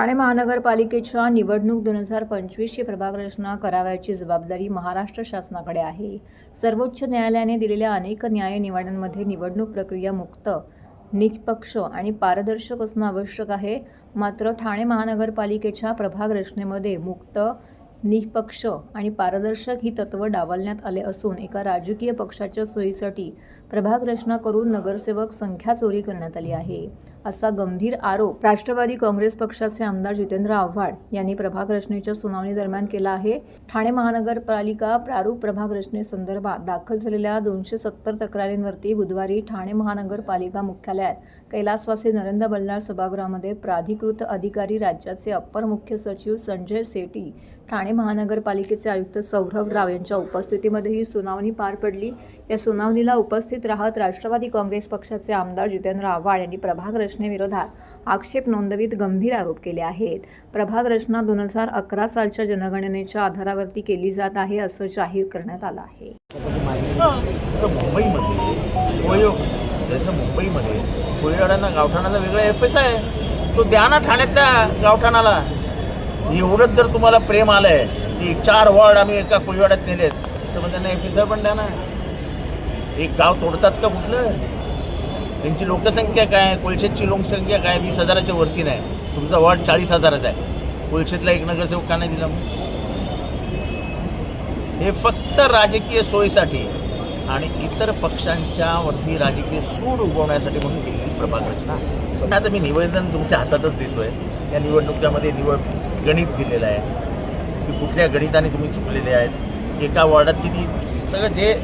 ठाणे महानगरपालिकेच्या निवडणूक दोन हजार पंचवीसची प्रभागरचना करावयाची जबाबदारी महाराष्ट्र शासनाकडे आहे. सर्वोच्च न्यायालयाने दिलेल्या अनेक न्याय निवाड्यांमध्ये निवडणूक प्रक्रिया मुक्त निष्पक्ष आणि पारदर्शक असणं आवश्यक आहे. मात्र ठाणे महानगरपालिकेच्या प्रभाग रचनेमध्ये मुक्त निष्पक्ष आणि पारदर्शक ही तत्त्व डावलण्यात आले असून एका राजकीय पक्षाच्या सोयीसाठी प्रभाग रचना करून नगरसेवक संख्या चोरी करण्यात आली आहे. असा गंभीर आरोप राष्ट्रवादी काँग्रेस पक्षाचे आमदार जितेंद्र आव्हाड यांनी प्रभाग रचनेच्या सुनावणी दरम्यान केला आहे. ठाणे महानगरपालिका प्रारूप प्रभाग रचनेसंदर्भात दाखल झालेल्या दोनशे सत्तर तक्रारींवरती बुधवारी ठाणे महानगरपालिका मुख्यालयात कैलासवासी नरेंद्र बल्लाळ सभागृहामध्ये प्राधिकृत अधिकारी राज्याचे अप्पर मुख्य सचिव संजय सेटी ठाणे महानगरपालिकेचे आयुक्त सौरभ राव यांच्या उपस्थितीमध्ये ही सुनावणी पार पडली. या सुनावणीला उपस्थित राहत राष्ट्रवादी काँग्रेस पक्षाचे आमदार जितेंद्र आव्हाड यांनी प्रभाग रचनेविरोधात आक्षेप नोंदवीत गंभीर आरोप केले आहेत. प्रभाग रचना दोन हजार अकरा सालच्या जनगणनेच्या आधारावरती केली जात आहे असं जाहीर करण्यात आलं आहे. मुंबईमध्ये जसं मुंबईमध्ये कोळीराड्यांना गावठाणाचा वेगळा एफ एस आहे. तो द्या ना ठाण्यातल्या गावठाणाला. एवढंच जर तुम्हाला प्रेम आलं आहे की चार वॉर्ड आम्ही एका कोळीवाड्यात नेलेत तर मग त्यांना एफ एस आय पण द्या ना. एक गाव तोडतात का कुठलं? त्यांची लोकसंख्या काय कोळशेतची लोकसंख्या काय वीस हजाराच्या वरती नाही. तुमचा वॉर्ड चाळीस हजाराचा आहे. कोळशेतला एक नगरसेवक का नाही दिला मग. हे फक्त राजकीय सोयीसाठी. आणि इतर पक्षांच्या वरती राजकीय सूड उगवण्यासाठी म्हणून केलेली प्रभाग रचना पण आता मी निवेदन तुमच्या हातातच देतोय. या निवडणुकीमध्ये निवड गणित दिलेलं आहे. की कुठल्या गणिताने तुम्ही चुकलेले आहेत? एका वॉर्डात किती सगळं जे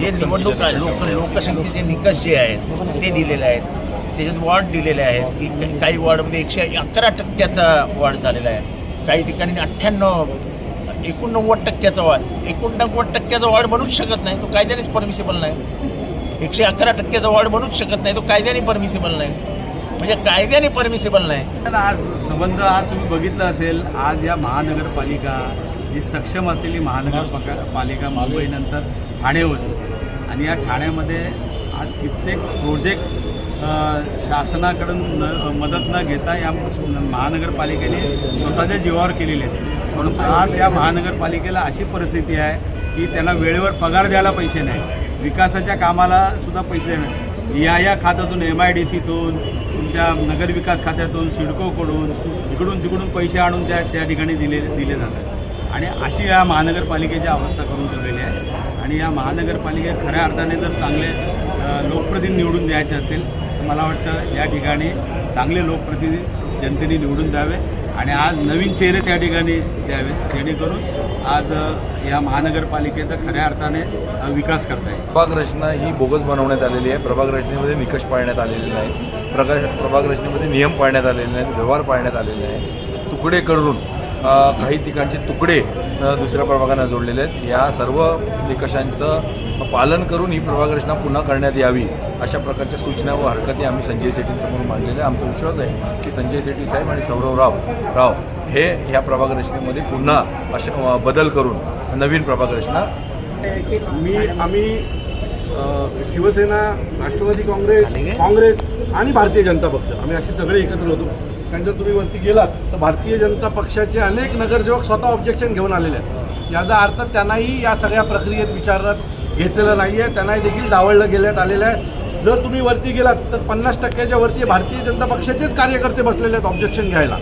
जे निवडणूक आहे, लोक लोकसंख्येचे निकष जे आहेत ते दिलेले आहेत. त्याच्यात वॉर्ड दिलेले आहेत. की का- काही वॉर्डमध्ये एकशे अकरा टक्क्याचा वॉर्ड झालेला आहे. काही ठिकाणी अठ्ठ्याण्णव एकोणनव्वद टक्क्याचा वाढ. एकोणनव्वद टक्क्याचा वाढ बनूच शकत नाही तो कायद्यानेच परमिसिबल नाही. एकशे अकरा टक्क्याचा वाढ बनूच शकत नाही तो कायद्याने परमिसिबल नाही. म्हणजे कायद्याने परमिसिबल नाही. तर आज संबंध आज तुम्ही बघितलं असेल आज या महानगरपालिका जी सक्षम असलेली महानगरपालिका पालिका मुंबईनंतर ठाणे होती. आणि या ठाण्यामध्ये आज कित्येक प्रोजेक्ट शासनाकडून न- मदत न घेता या महानगरपालिकेने स्वतःच्या जीवावर केलेले आहेत. म्हणून आज या महानगरपालिकेला अशी परिस्थिती आहे की त्यांना वेळेवर पगार द्यायला पैसे नाही. विकासाच्या कामाला सुद्धा पैसे नाही. या या खात्यातून एम आय डी सीतून तुमच्या नगरविकास खात्यातून सिडकोकडून इकडून तिकडून पैसे आणून त्या त्या ठिकाणी दिले दिले जातात. आणि अशी या महानगरपालिकेची अवस्था करून ठेवलेली आहे. आणि या महानगरपालिकेत खऱ्या अर्थाने जर चांगले लोकप्रतिनिधी निवडून द्यायचे असेल तर मला वाटतं या ठिकाणी चांगले लोकप्रतिनिधी जनतेने निवडून द्यावे. आणि आज नवीन चेहरे त्या ठिकाणी द्यावेत जेणेकरून आज या महानगरपालिकेचा खऱ्या अर्थाने विकास करता येईल. प्रभाग रचना ही बोगस बनवण्यात आलेली आहे. प्रभाग रचनेमध्ये निकष पाळण्यात आलेले नाही प्रकाश प्रभाग रचनेमध्ये नियम पाळण्यात आलेले नाहीत. व्यवहार पाळण्यात आलेले आहेत तुकडे करून काही ठिकाणचे तुकडे दुसऱ्या प्रभागांना जोडलेले आहेत. या सर्व निकषांचं पालन करून ही प्रभाग रचना पुन्हा करण्यात यावी अशा प्रकारच्या सूचना व हरकती आम्ही संजय सेठींसमोर मांडलेल्या आहे आमचा विश्वास आहे की संजय शेट्टी साहेब आणि सौरव राव राव हे ह्या प्रभाग रचनेमध्ये पुन्हा अशा बदल करून नवीन प्रभाग रचना मी आम्ही शिवसेना राष्ट्रवादी काँग्रेस काँग्रेस आणि भारतीय जनता पक्ष आम्ही असे सगळे एकत्र होतो. कारण जर तुम्ही वरती गेलात तर भारतीय जनता पक्षाचे अनेक नगरसेवक स्वतः ऑब्जेक्शन घेऊन आलेले आहेत. याचा अर्थ त्यांनाही या सगळ्या प्रक्रियेत विचारात घेतलेलं नाही आहे त्यांनाही देखील डावळलं गेल्यात आलेलं आहे. जर तुम्ही वरती गेलात तर पन्नास टक्क्याच्या वरती भारतीय जनता पक्षाचेच कार्यकर्ते बसलेले आहेत ऑब्जेक्शन घ्यायला.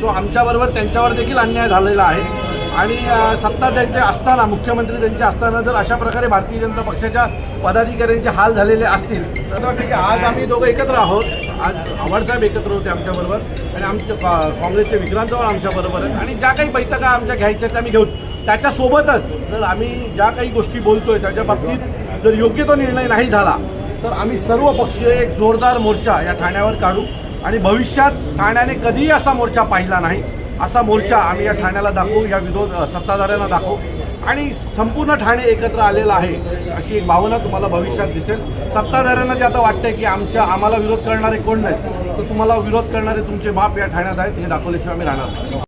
सो आमच्याबरोबर त्यांच्यावर देखील अन्याय झालेला आहे. आणि सत्ता त्यांच्या असताना मुख्यमंत्री त्यांच्या असताना जर अशा प्रकारे भारतीय जनता पक्षाच्या पदाधिकाऱ्यांचे हाल झालेले असतील तर असं वाटतं की आज आम्ही दोघं एकत्र आहोत. आज आव्हाडसाहेब एकत्र होते आमच्याबरोबर आणि आमच्या काँग्रेसचे विक्रांत चव्हाण आमच्याबरोबर आहेत. आणि ज्या काही बैठका आमच्या घ्यायच्या त्या आम्ही घेऊ त्याच्यासोबतच जर आम्ही ज्या काही गोष्टी बोलतोय त्याच्या बाबतीत जर योग्य तो निर्णय नाही झाला तर आम्ही सर्व पक्ष एक जोरदार मोर्चा या ठाण्यावर काढू. आणि भविष्यात ठाण्याने कधीही असा मोर्चा पाहिला नाही. असा मोर्चा आम्ही या ठाण्याला दाखवू या विरोध सत्ताधाऱ्यांना दाखवू. आणि संपूर्ण ठाणे एकत्र आलेलं आहे अशी एक भावना तुम्हाला भविष्यात दिसेल. सत्ताधाऱ्यांना जे आता वाटतंय की आमच्या आम्हाला विरोध करणारे कोण नाही तर तुम्हाला विरोध करणारे तुमचे बाप या ठाण्यात आहेत हे दाखवल्याशिवाय आम्ही राहणार